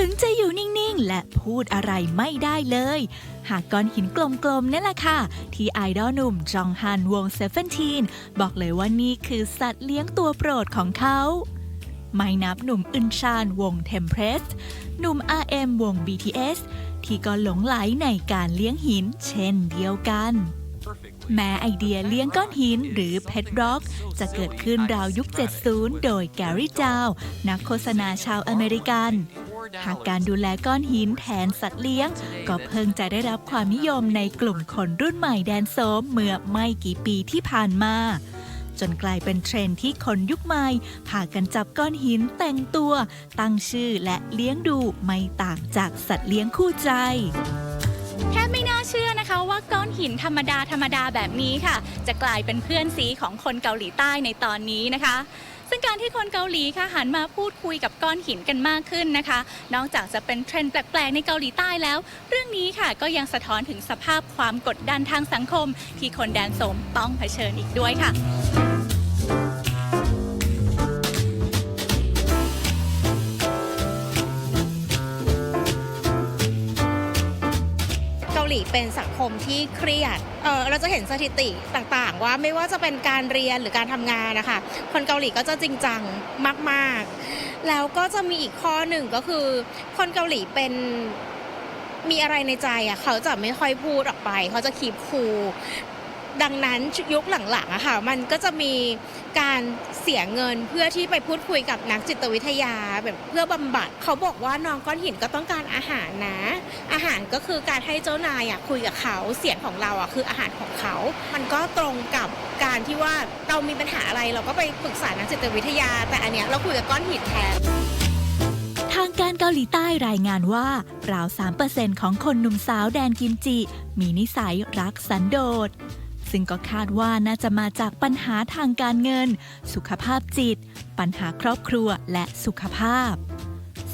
ถึงจะอยู่นิ่งๆ และพูดอะไรไม่ได้เลย หากก้อนหินกลมๆนี่แหละค่ะ ที่ไอดอลหนุ่มจองฮันวงเซเฟนทีนบอกเลยว่านี่คือสัตว์เลี้ยงตัวโปรดของเขาไม่นับหนุ่มอึนชานวงเทมเพรสหนุ่ม RM วง BTS ที่ก็หลงไหลในการเลี้ยงหินเช่นเดียวกัน แม้ไอเดียเลี้ยงก้อนหินหรือเพ t ร็อก จะเกิดขึ้นราวยุค 70 โดยแกรี่จาว นักโฆษณาชาวอเมริกัน หากการดูแลก้อนหินแทนสัตว์เลี้ยง ก็เพิ่งจะได้รับความนิยมในกลุ่มคนรุ่นใหม่แดนโซมเมื่อไม่กี่ปีที่ผ่านมาจนกลายเป็นเทรนที่คนยุคใหม่พากันจับก้อนหินแต่งตัว ตั้งชื่อและเลี้ยงดูไม่ต่างจากสัตว์เลี้ยงคู่ใจ แทบไม่น่าเชื่อนะคะว่าก้อนหินธรรมดาธรรมดาแบบนี้ค่ะ จะกลายเป็นเพื่อนซีของคนเกาหลีใต้ในตอนนี้นะคะ ซึ่งการที่คนเกาหลีค่ะหันมาพูดคุยกับก้อนหินกันมากขึ้นนะคะ นอกจากจะเป็นเทรนด์แปลกๆในเกาหลีใต้แล้ว เรื่องนี้ค่ะก็ยังสะท้อนถึงสภาพความกดดันทางสังคม ที่คนแดนสมต้องเผชิญอีกด้วยค่ะ หลีเป็นสังคมที่เครียดเออเราจะเห็นสถิติต่างๆ ว่าไม่ว่าจะเป็นการเรียนหรือการทำงานนะคะ คนเกาหลีก็จะจริงจังมากๆ แล้วก็จะมีอีกข้อหนึ่งก็คือ คนเกาหลีเป็นมีอะไรในใจอะเขาจะไม่ค่อยพูดออกไป เขาจะคีบคู ดังนั้นยุคหลังๆอะค่ะมันก็จะมีการเสียเงินเพื่อที่ไปพูดคุยกับนักจิตวิทยาแบบเพื่อบำบัด เขาบอกว่าน้องก้อนหินก็ต้องการอาหารนะ อาหารก็คือการให้เจ้านายอะคุยกับเขาเสียงของเราอะคืออาหารของเขา มันก็ตรงกับการที่ว่าเรามีปัญหาอะไรเราก็ไปปรึกษานักจิตวิทยา แต่อันเนี้ยเราคุยกับก้อนหินแทนทางการเกาหลีใต้รายงานว่าราว 3%ของคนหนุ่มสาวแดนกิมจิ มีนิสัยรักสันโดษ ซึ่งก็คาดว่าน่าจะมาจากปัญหาทางการเงิน สุขภาพจิต ปัญหาครอบครัวและสุขภาพ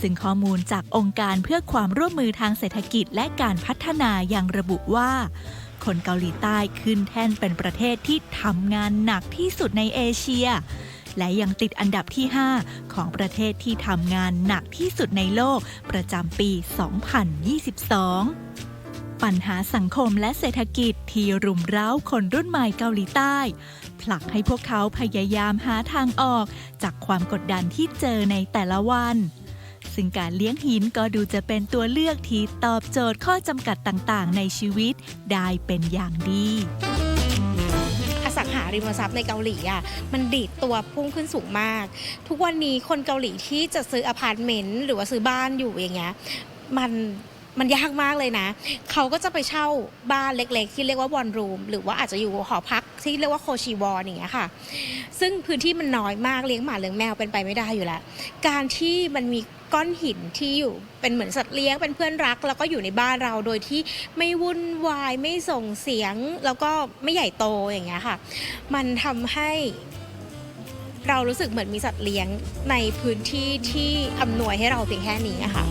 ซึ่งข้อมูลจากองค์การเพื่อความร่วมมือทางเศรษฐกิจและการพัฒนายังระบุว่า คนเกาหลีใต้ขึ้นแท่นเป็นประเทศที่ทำงานหนักที่สุดในเอเชีย และยังติดอันดับที่ 5 ของประเทศที่ทำงานหนักที่สุดในโลกประจำปี 2022 ปัญหาสังคมและเศรษฐกิจที่รุมเร้าคนรุ่นใหม่เกาหลีใต้ ผลักให้พวกเขาพยายามหาทางออกจากความกดดันที่เจอในแต่ละวัน ซึ่งการเลี้ยงหินก็ดูจะเป็นตัวเลือกที่ตอบโจทย์ข้อจำกัดต่างๆ ในชีวิตได้เป็นอย่างดีสังหาริมทรัพย์ในเกาหลีอะมันดีดตัวพุ่งขึ้นสูงมาก ทุกวันนี้คนเกาหลีที่จะซื้ออพาร์ตเมนต์หรือว่าซื้อบ้านอยู่อย่างเงี้ยมัน มันยากมากเลยนะ เขาก็จะไปเช่าบ้านเล็กๆ ที่เรียกว่าวอนรูมหรือว่าอาจจะอยู่หอพักที่เรียกว่าโคชิวอนอย่างเงี้ยค่ะ ซึ่งพื้นที่มันน้อยมากเลี้ยงหมาเลี้ยงแมวเป็นไปไม่ได้อยู่แล้ว การที่มันมีก้อนหินที่อยู่เป็นเหมือนสัตว์เลี้ยงเป็นเพื่อนรัก แล้วก็อยู่ในบ้านเราโดยที่ไม่วุ่นวายไม่ส่งเสียง แล้วก็ไม่ใหญ่โตอย่างเงี้ยค่ะ มันทำให้เรารู้สึกเหมือนมีสัตว์เลี้ยงในพื้นที่ที่อำนวยให้เราเพียงแค่นี้อะค่ะ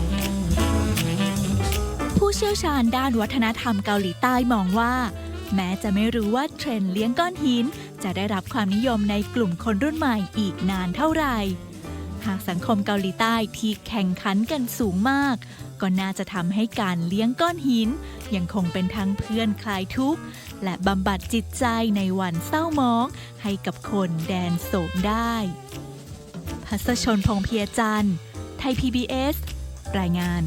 เชี่ยวชาญด้านวัฒนธรรมเกาหลีใต้มองว่า แม้จะไม่รู้ว่าเทรนด์เลี้ยงก้อนหิน จะได้รับความนิยมในกลุ่มคนรุ่นใหม่อีกนานเท่าไหร่ หากสังคมเกาหลีใต้ที่แข่งขันกันสูงมาก ก็น่าจะทำให้การเลี้ยงก้อนหิน ยังคงเป็นทั้งเพื่อนคลายทุกข์ และบำบัดจิตใจในวันเศร้าหมอง ให้กับคนแดนโศกได้พัสชนพงเพียจันทร์ไทย PBS รายงาน